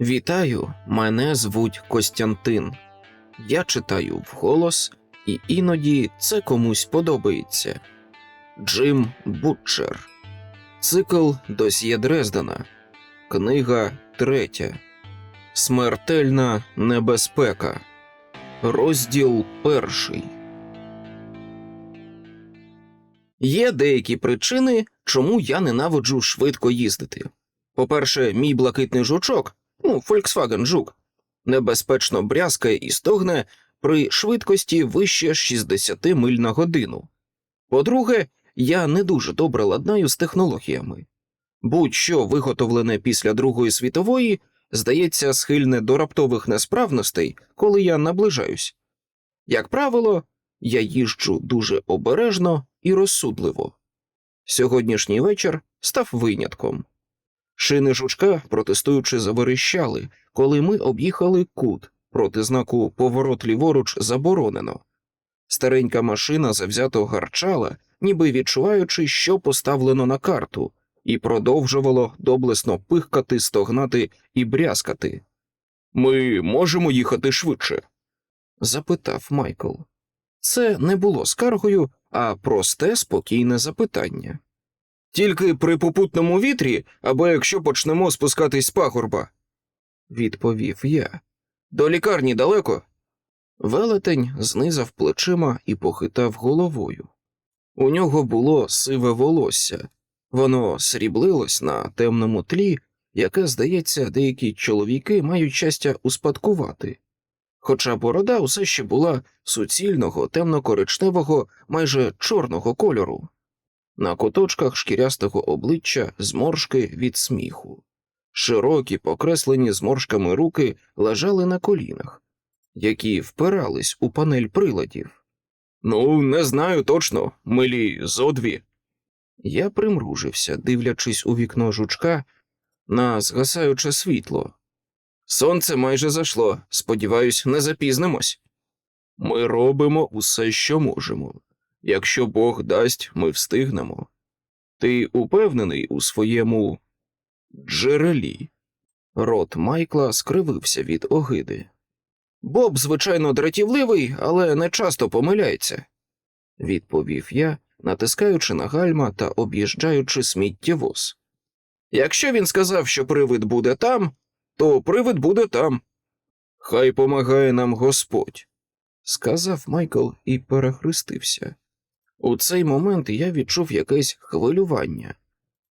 Вітаю, мене звуть Костянтин. Я читаю вголос, і іноді це комусь подобається. Джим Бутчер. Цикл Досьє Дрездена. Книга третя. Смертельна небезпека. Розділ перший. Є деякі причини, чому я ненавиджу швидко їздити. По-перше, мій блакитний жучок, ну, Volkswagen Жук, небезпечно брязкає і стогне при швидкості вище 60 миль на годину. По-друге, я не дуже добре ладнаю з технологіями. Будь-що виготовлене після Другої світової, здається, схильне до раптових несправностей, коли я наближаюсь. Як правило, я їжджу дуже обережно і розсудливо. Сьогоднішній вечір став винятком. Шини жучка, протестуючи, заверещали, коли ми об'їхали кут проти знаку поворот ліворуч заборонено. Старенька машина завзято гарчала, ніби відчуваючи, що поставлено на карту, і продовжувало доблесно пихкати, стогнати і брязкати. Ми можемо їхати швидше? запитав Майкл. Це не було скаргою, а просте спокійне запитання. Тільки при попутному вітрі, або якщо почнемо спускатись з пагорба, відповів я. До лікарні далеко. Велетень знизав плечима і похитав головою. У нього було сиве волосся, воно сріблилось на темному тлі, яке, здається, деякі чоловіки мають щастя успадкувати. Хоча борода усе ще була суцільного, темно-коричневого, майже чорного кольору. На куточках шкірястого обличчя зморшки від сміху. Широкі, покреслені зморшками руки лежали на колінах, які впирались у панель приладів. Ну, не знаю точно, милі зо дві. Я примружився, дивлячись у вікно жучка на згасаюче світло. Сонце майже зайшло, сподіваюсь, не запізнимось. Ми робимо усе, що можемо. Якщо Бог дасть, ми встигнемо. Ти упевнений у своєму джерелі? Рот Майкла скривився від огиди. Боб, звичайно, дратівливий, але не часто помиляється, відповів я, натискаючи на гальма та об'їжджаючи сміттєвоз. Якщо він сказав, що привид буде там, то привид буде там. Хай помагає нам Господь, сказав Майкл і перехрестився. У цей момент я відчув якесь хвилювання,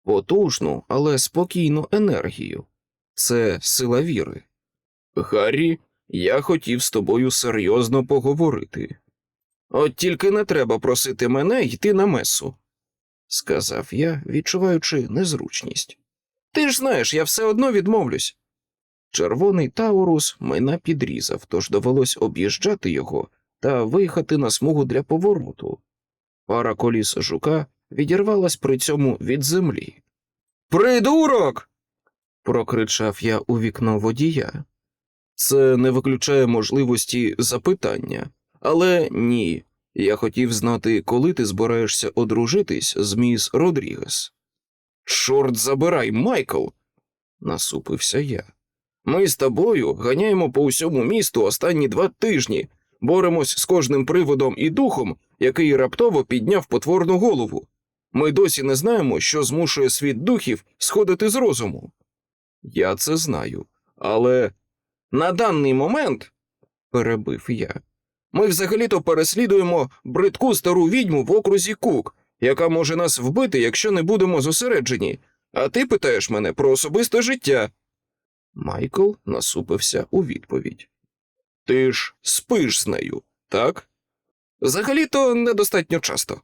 потужну, але спокійну енергію. Це сила віри. Гаррі, я хотів з тобою серйозно поговорити. От тільки не треба просити мене йти на месу, сказав я, відчуваючи незручність. Ти ж знаєш, я все одно відмовлюсь. Червоний Таурус мене підрізав, тож довелось об'їжджати його та виїхати на смугу для повороту. Пара коліс жука відірвалась при цьому від землі. Придурок. прокричав я у вікно водія. Це не виключає можливості запитання, але ні. Я хотів знати, коли ти збираєшся одружитись з міс Родрігес. Чорт забирай, Майкл, насупився я. Ми з тобою ганяємо по усьому місту останні два тижні, боремось з кожним приводом і духом, який раптово підняв потворну голову. Ми досі не знаємо, що змушує світ духів сходити з розуму. Я це знаю, але на даний момент, перебив я, ми взагалі-то переслідуємо бридку стару відьму в окрузі Кук, яка може нас вбити, якщо не будемо зосереджені, а ти питаєш мене про особисте життя. Майкл насупився у відповідь. Ти ж спиш з нею, так? Взагалі-то недостатньо часто,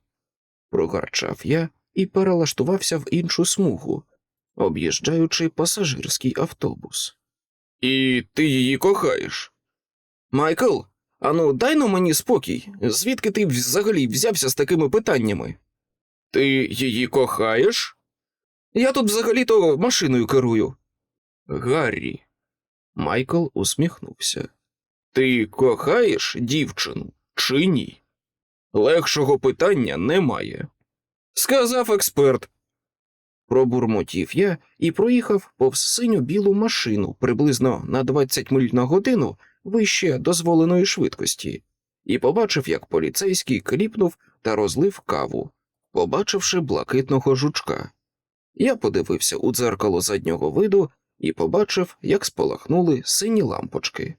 прогарчав я і перелаштувався в іншу смугу, об'їжджаючи пасажирський автобус. І ти її кохаєш? Майкл, ану, дай ну мені спокій, звідки ти взагалі взявся з такими питаннями? Ти її кохаєш? Я тут взагалі-то машиною керую. Гаррі. Майкл усміхнувся. Ти кохаєш дівчину чи ні? Легшого питання немає. Сказав експерт. Пробурмотів я і проїхав повз синю білу машину приблизно на 20 миль на годину вище дозволеної швидкості, і побачив, як поліцейський кліпнув та розлив каву, побачивши блакитного жучка. Я подивився у дзеркало заднього виду і побачив, як спалахнули сині лампочки.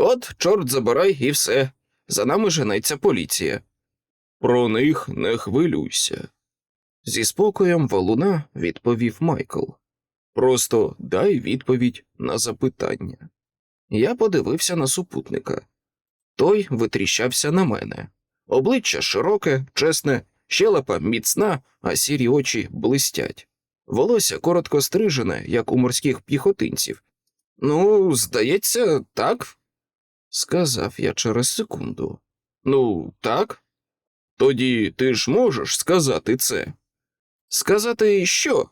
От, чорт забирай, і все. За нами женеться поліція. Про них не хвилюйся. Зі спокоєм валуна відповів Майкл. Просто дай відповідь на запитання. Я подивився на супутника. Той витріщався на мене. Обличчя широке, чесне, щелепа міцна, а сірі очі блистять. Волосся коротко стрижене, як у морських піхотинців. Ну, здається, так, сказав я через секунду. Ну, так. Тоді ти ж можеш сказати це. Сказати що?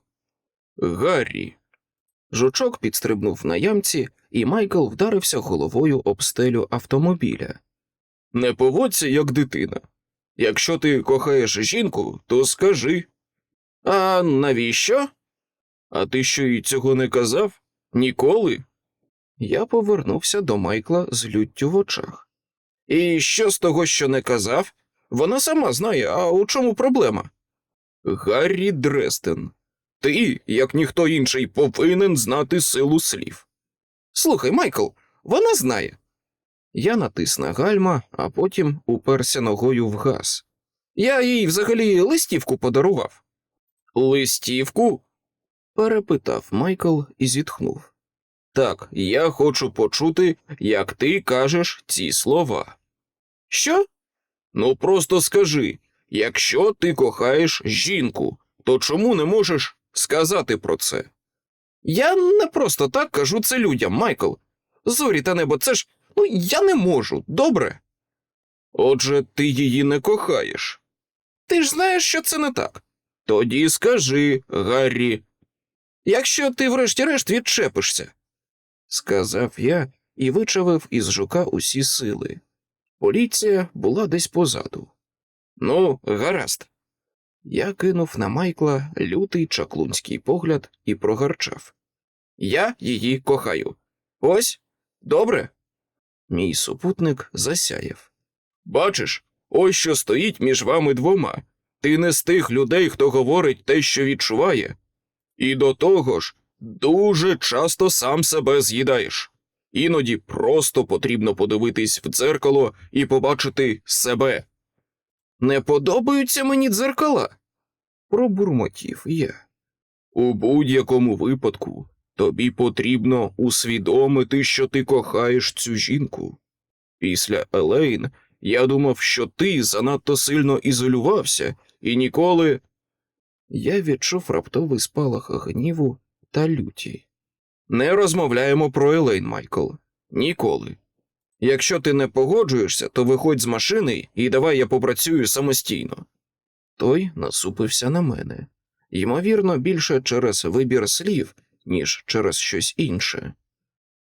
Гаррі. Жучок підстрибнув на ямці, і Майкл вдарився головою об стелю автомобіля. Не поводься, як дитина. Якщо ти кохаєш жінку, то скажи. А навіщо? А ти що й цього не казав? Ніколи? Я повернувся до Майкла з люттю в очах. І що з того, що не казав? Вона сама знає, а у чому проблема? Гаррі Дрестен, ти, як ніхто інший, повинен знати силу слів. Слухай, Майкл, вона знає. Я натис на гальма, а потім уперся ногою в газ. Я їй взагалі листівку подарував. Листівку? перепитав Майкл і зітхнув. Так, я хочу почути, як ти кажеш ці слова. Що? Ну просто скажи, якщо ти кохаєш жінку, то чому не можеш сказати про це? Я не просто так кажу це людям, Майкл. Зорі та небо, це ж ну я не можу, добре? Отже, ти її не кохаєш. Ти ж знаєш, що це не так. Тоді скажи, Гаррі. Якщо ти врешті-решт відчепишся, сказав я і вичавив із жука усі сили. Поліція була десь позаду. Ну, гаразд. Я кинув на Майкла лютий чаклунський погляд і прогарчав. Я її кохаю. Ось добре. Мій супутник засяяв. Бачиш, ось що стоїть між вами двома. Ти не з тих людей, хто говорить те, що відчуває. І до того ж, дуже часто сам себе з'їдаєш. Іноді просто потрібно подивитись в дзеркало і побачити себе. Не подобаються мені дзеркала, пробурмотів я. У будь-якому випадку тобі потрібно усвідомити, що ти кохаєш цю жінку. Після Елейн я думав, що ти занадто сильно ізолювався і ніколи. Я відчув раптовий спалах гніву та люті. Не розмовляємо про Елейн, Майкл. Ніколи. Якщо ти не погоджуєшся, то виходь з машини і давай я попрацюю самостійно. Той насупився на мене, ймовірно, більше через вибір слів, ніж через щось інше.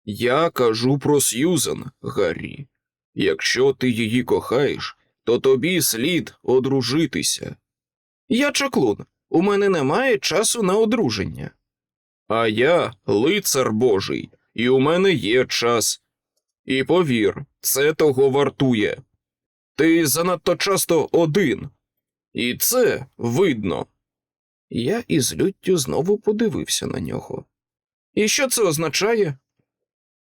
Я кажу про Сьюзен, Гаррі. Якщо ти її кохаєш, то тобі слід одружитися. Я чаклун, у мене немає часу на одруження. А я лицар Божий, і у мене є час. І повір, це того вартує. Ти занадто часто один, і це видно. Я із люттю знову подивився на нього. І що це означає?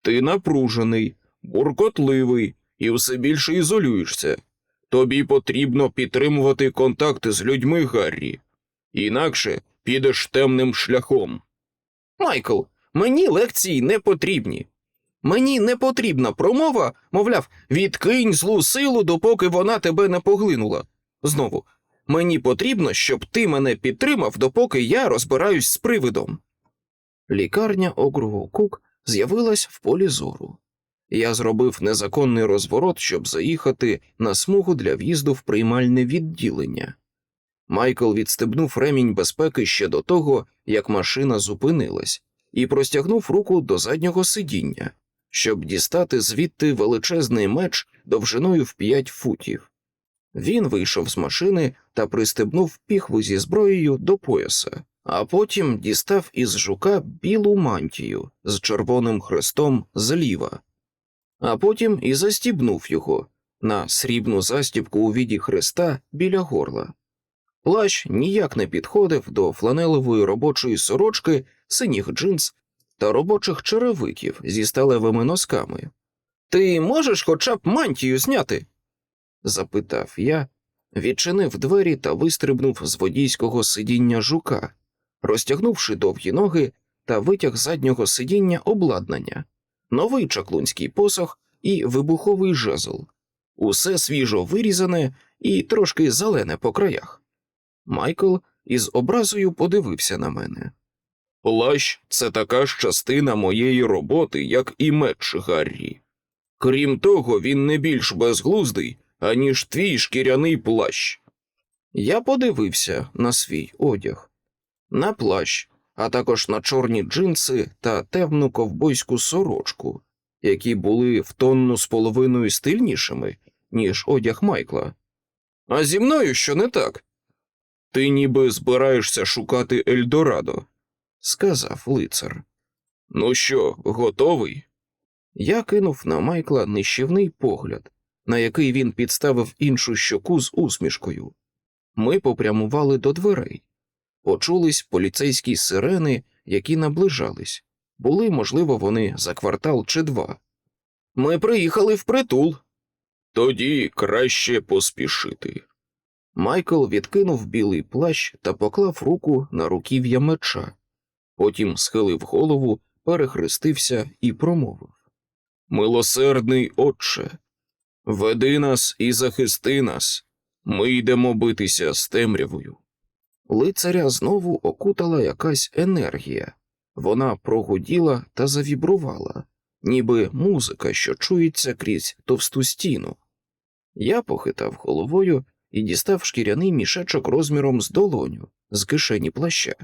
Ти напружений, буркотливий і все більше ізолюєшся. Тобі потрібно підтримувати контакти з людьми, Гаррі, інакше підеш темним шляхом. Майкл, мені лекції не потрібні. Мені не потрібна промова, мовляв, відкинь злу силу, допоки вона тебе не поглинула. Знову, мені потрібно, щоб ти мене підтримав, допоки я розбираюсь з привидом. Лікарня округу Кук з'явилась в полі зору. Я зробив незаконний розворот, щоб заїхати на смугу для в'їзду в приймальне відділення. Майкл відстебнув ремінь безпеки ще до того, як машина зупинилась, і простягнув руку до заднього сидіння, щоб дістати звідти величезний меч довжиною в п'ять футів. Він вийшов з машини та пристебнув піхву зі зброєю до пояса, а потім дістав із жука білу мантію з червоним хрестом зліва, а потім і застібнув його на срібну застібку у віді хреста біля горла. Плащ ніяк не підходив до фланелевої робочої сорочки, синіх джинс та робочих черевиків зі сталевими носками. Ти можеш хоча б мантію зняти? запитав я, відчинив двері та вистрибнув з водійського сидіння жука, розтягнувши довгі ноги та витяг заднього сидіння обладнання, новий чаклунський посох і вибуховий жезл. Усе свіжо вирізане і трошки зелене по краях. Майкл із образою подивився на мене. Плащ це така ж частина моєї роботи, як і меч Гаррі. Крім того, він не більш безглуздий, аніж твій шкіряний плащ. Я подивився на свій одяг, на плащ, а також на чорні джинси та темну ковбойську сорочку, які були в тонну з половиною стильнішими, ніж одяг Майкла. А зі мною що не так? Ти ніби збираєшся шукати Ельдорадо, сказав лицар. Ну що, готовий? Я кинув на Майкла нищівний погляд, на який він підставив іншу щоку з усмішкою. Ми попрямували до дверей. Почулись поліцейські сирени, які наближались. Були, можливо, вони за квартал чи два. Ми приїхали впритул. Тоді краще поспішити. Майкл відкинув білий плащ та поклав руку на руків'я меча. Потім схилив голову, перехрестився і промовив Милосердний отче, веди нас і захисти нас. Ми йдемо битися з темрявою. Лицаря знову окутала якась енергія. Вона прогуділа та завібрувала, ніби музика, що чується крізь товсту стіну. Я похитав головою і дістав шкіряний мішечок розміром з долоню з кишені плаща.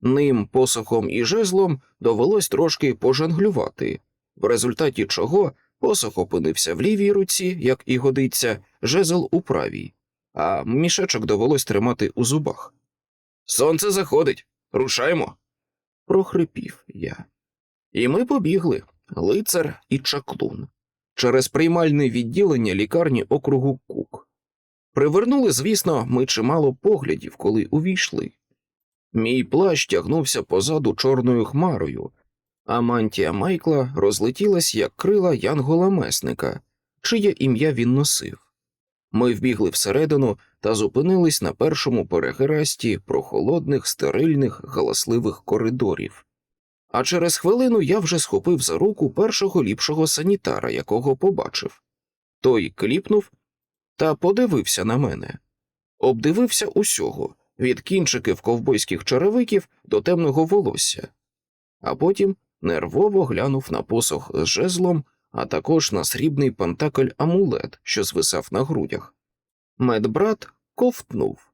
Ним, посохом і жезлом довелось трошки пожонглювати, в результаті чого посох опинився в лівій руці, як і годиться, жезл у правій, а мішечок довелось тримати у зубах. Сонце заходить, рушаймо. прохрипів я. І ми побігли, лицар і чаклун, через приймальне відділення лікарні округу Кук. Привернули, звісно, ми чимало поглядів, коли увійшли. Мій плащ тягнувся позаду чорною хмарою, а мантія Майкла розлетілась, як крила янгола месника, чиє ім'я він носив. Ми вбігли всередину та зупинились на першому перехресті прохолодних, стерильних, галасливих коридорів. А через хвилину я вже схопив за руку першого ліпшого санітара, якого побачив. Той кліпнув та подивився на мене, обдивився усього від кінчиків ковбойських черевиків до темного волосся, а потім нервово глянув на посох з жезлом, а також на срібний пентакль амулет, що звисав на грудях. Медбрат ковтнув,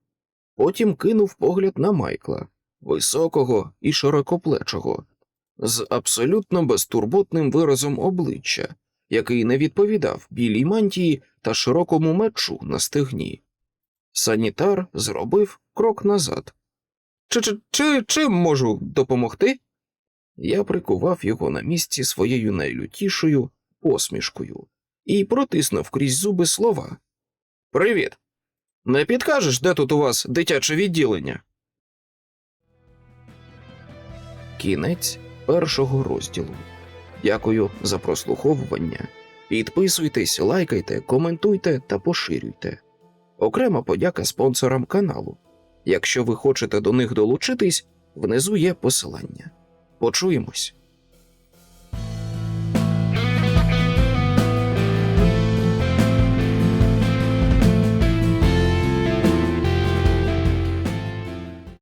потім кинув погляд на Майкла, високого і широкоплечого, з абсолютно безтурботним виразом обличчя, який не відповідав білій мантії та широкому мечу на стегні. Санітар зробив крок назад. Чи, чи, чи чим можу допомогти? Я прикував його на місці своєю найлютішою посмішкою і протиснув крізь зуби слова. Привіт. Не підкажеш, де тут у вас дитяче відділення? Кінець першого розділу. Дякую за прослуховування. Підписуйтесь, лайкайте, коментуйте та поширюйте. Окрема подяка спонсорам каналу. Якщо ви хочете до них долучитись, внизу є посилання. Почуємось.